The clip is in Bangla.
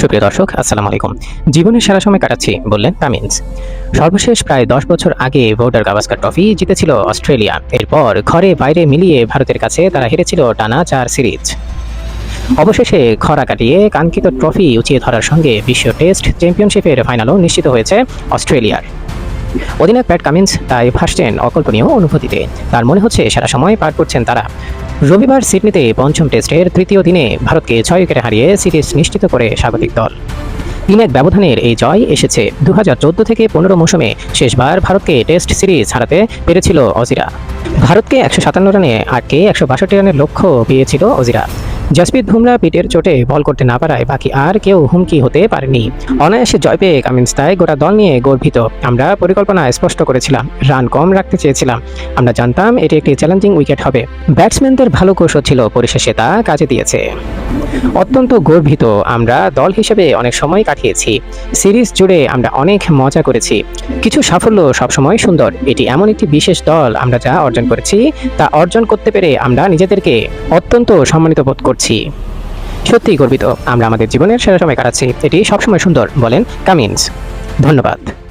সুপ্রিয় দর্শক, আসসালামু আলাইকুম। জীবনের সেরা সময় কাটাচ্ছি, বললেন কামিন্স সর্বশেষ প্রায় দশ বছর আগে ভোটার গাভাস্কার ট্রফি জিতেছিল অস্ট্রেলিয়া। এরপর ঘরে বাইরে মিলিয়ে ভারতের কাছে তারা হেরেছিল টানা চার সিরিজ। অবশেষে খরা কাটিয়ে কাঙ্ক্ষিত ট্রফি উঁচিয়ে ধরার সঙ্গে বিশ্ব টেস্ট চ্যাম্পিয়নশিপের ফাইনালও নিশ্চিত হয়েছে অস্ট্রেলিয়ার। অধিনায়ক প্যাট কামিন্স তাই ভাসছেন অকল্পনীয় অনুভূতিতে। তার মনে হচ্ছে, সেরা সময় পার করছেন তারা। রবিবার সিডনিতে পঞ্চম টেস্টের তৃতীয় দিনে ভারতকে ছয় উইকেটে হারিয়ে সিরিজ নিশ্চিত করে স্বাগতিক দল। তিন এক ব্যবধানের এই জয় এসেছে। দু হাজার চোদ্দ থেকে পনেরো মৌসুমে শেষবার ভারতকে টেস্ট সিরিজ হারাতে পেরেছিল অজিরা। ভারতকে একশো সাতান্ন রানে আটকে একশো বাষট্টি রানের লক্ষ্য পেয়েছিল অজিরা। জসপ্রীত বুমরা পিটের চোটে বল করতে না পারায় বাকি আর কেউ হুমকি হতে পারেনি। অনায়াসে জয় পেয়ে কামিন্স তাই গোটা দল নিয়ে গর্বিত। আমরা পরিকল্পনা স্পষ্ট করেছিলাম, রান কম রাখতে চেয়েছিলাম। আমরা জানতাম এটি একটি চ্যালেঞ্জিং উইকেট হবে। ব্যাটসম্যানদের ভালো কৌশল ছিল, পরিশেষে তা কাজে দিয়েছে। অত্যন্ত গর্বিত আমরা দল হিসেবে অনেক সময় কাটিয়েছি। সিরিজ জুড়ে আমরা অনেক মজা করেছি। কিছু সাফল্য সবসময় সুন্দর। এটি এমন একটি বিশেষ দল আমরা যা অর্জন করেছি, তা অর্জন করতে পেরে আমরা নিজেদেরকে অত্যন্ত সম্মানিত বোধ করছি। সত্যি গর্বিত, আমরা আমাদের জীবনের সেরা সময় কাটাচ্ছি। এটি সবসময় সুন্দর, বলেন কামিন্স। ধন্যবাদ।